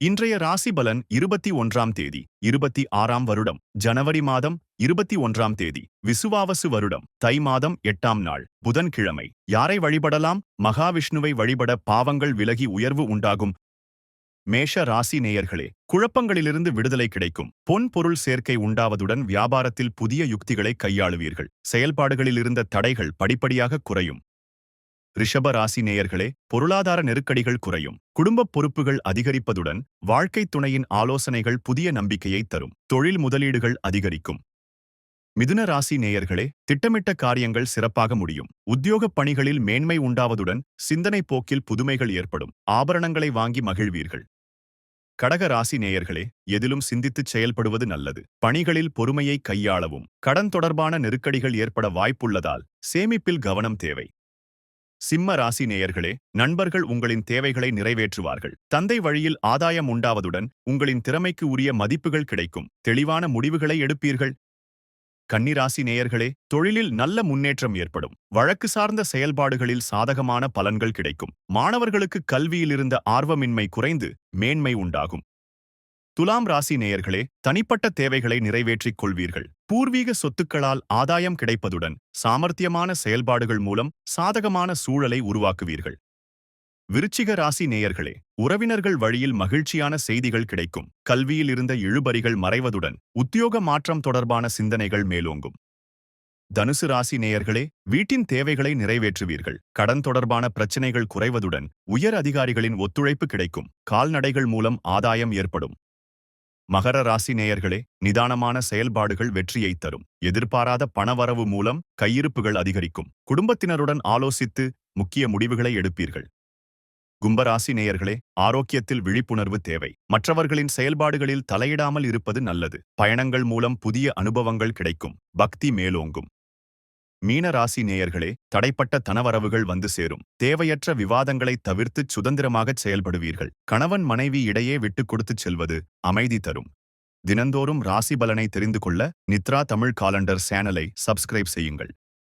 இன்றைய ராசி பலன் இருபத்தி ஒன்றாம் தேதி இருபத்தி ஆறாம் வருடம் ஜனவரி மாதம் இருபத்தி ஒன்றாம் தேதி விசுவாவசு வருடம் தை மாதம் எட்டாம் நாள் புதன்கிழமை. யாரை வழிபடலாம்? மகாவிஷ்ணுவை வழிபட பாவங்கள் விலகி உயர்வு உண்டாகும். மேஷ ராசி நேயர்களே குழப்பங்களிலிருந்து விடுதலை கிடைக்கும். பொன் பொருள் சேர்க்கை உண்டாவதுடன் வியாபாரத்தில் புதிய யுக்திகளை கையாளுவீர்கள். செயல்பாடுகளில் இருந்த தடைகள் படிப்படியாக குறையும். ரிஷப ராசி நேயர்களே பொருளாதார நெருக்கடிகள் குறையும். குடும்பப் பொறுப்புகள் அதிகரிப்பதுடன் வாழ்க்கை துணையின் ஆலோசனைகள் புதிய நம்பிக்கையை தரும். தொழில் முதலீடுகள் அதிகரிக்கும். மிதுன ராசி நேயர்களே திட்டமிட்ட காரியங்கள் சிறப்பாக முடியும். உத்தியோகப் பணிகளில் மேன்மை உண்டாவதுடன் சிந்தனை போக்கில் புதுமைகள் ஏற்படும். ஆபரணங்களை வாங்கி மகிழ்வீர்கள். கடக ராசி நேயர்களே எதிலும் சிந்தித்துச் செயல்படுவது நல்லது. பணிகளில் பொறுமையை கையாளவும். கடன் தொடர்பான நெருக்கடிகள் ஏற்பட வாய்ப்புள்ளதால் சேமிப்பில் கவனம் தேவை. சிம்ம ராசி நேயர்களே நண்பர்கள் உங்களின் தேவைகளை நிறைவேற்றுவார்கள். தந்தை வழியில் ஆதாயம் உண்டாவதுடன் உங்களின் திறமைக்கு உரிய மதிப்புகள் கிடைக்கும். தெளிவான முடிவுகளை எடுப்பீர்கள். கன்னிராசி நேயர்களே தொழிலில் நல்ல முன்னேற்றம் ஏற்படும். வழக்கு சார்ந்த செயல்பாடுகளில் சாதகமான பலன்கள் கிடைக்கும். மாணவர்களுக்கு கல்வியில் இருந்த ஆர்வமின்மை குறைந்து மேன்மை உண்டாகும். துலாம் ராசி நேயர்களே தனிப்பட்ட தேவைகளை நிறைவேற்றிக் கொள்வீர்கள். பூர்வீக சொத்துக்களால் ஆதாயம் கிடைப்பதுடன் சாமர்த்தியமான செயல்பாடுகள் மூலம் சாதகமான சூழலை உருவாக்குவீர்கள். விருச்சிக ராசி நேயர்களே உறவினர்கள் வழியில் மகிழ்ச்சியான செய்திகள் கிடைக்கும். கல்வியில் இருந்த இழுபறிகள் மறைவதுடன் உத்தியோக மாற்றம் தொடர்பான சிந்தனைகள் மேலோங்கும். தனுசு ராசி நேயர்களே வீட்டின் தேவைகளை நிறைவேற்றுவீர்கள். கடன் தொடர்பான பிரச்சினைகள் குறைவதுடன் உயர் அதிகாரிகளின் ஒத்துழைப்பு கிடைக்கும். கால்நடைகள் மூலம் ஆதாயம் ஏற்படும். மகர ராசி நேயர்களே நிதானமான செயல்பாடுகள் வெற்றியை தரும். எதிர்பாராத பணவரவு மூலம் கையிருப்புகள் அதிகரிக்கும். குடும்பத்தினருடன் ஆலோசித்து முக்கிய முடிவுகளை எடுப்பீர்கள். கும்பராசி நேயர்களே ஆரோக்கியத்தில் விழிப்புணர்வு தேவை. மற்றவர்களின் செயல்பாடுகளில் தலையிடாமல் இருப்பது நல்லது. பயணங்கள் மூலம் புதிய அனுபவங்கள் கிடைக்கும். பக்தி மேலோங்கும். மீன ராசி நேயர்களே தடைப்பட்ட தனவரவுகள் வந்து சேரும். தேவையற்ற விவாதங்களை தவிர்த்து சுதந்திரமாகச் செயல்படுவீர்கள். கணவன் மனைவி இடையே விட்டுக் கொடுத்துச் செல்வது அமைதி தரும். தினந்தோறும் ராசி பலனை தெரிந்து கொள்ள நித்ரா தமிழ் காலண்டர் சேனலை சப்ஸ்கிரைப் செய்யுங்கள்.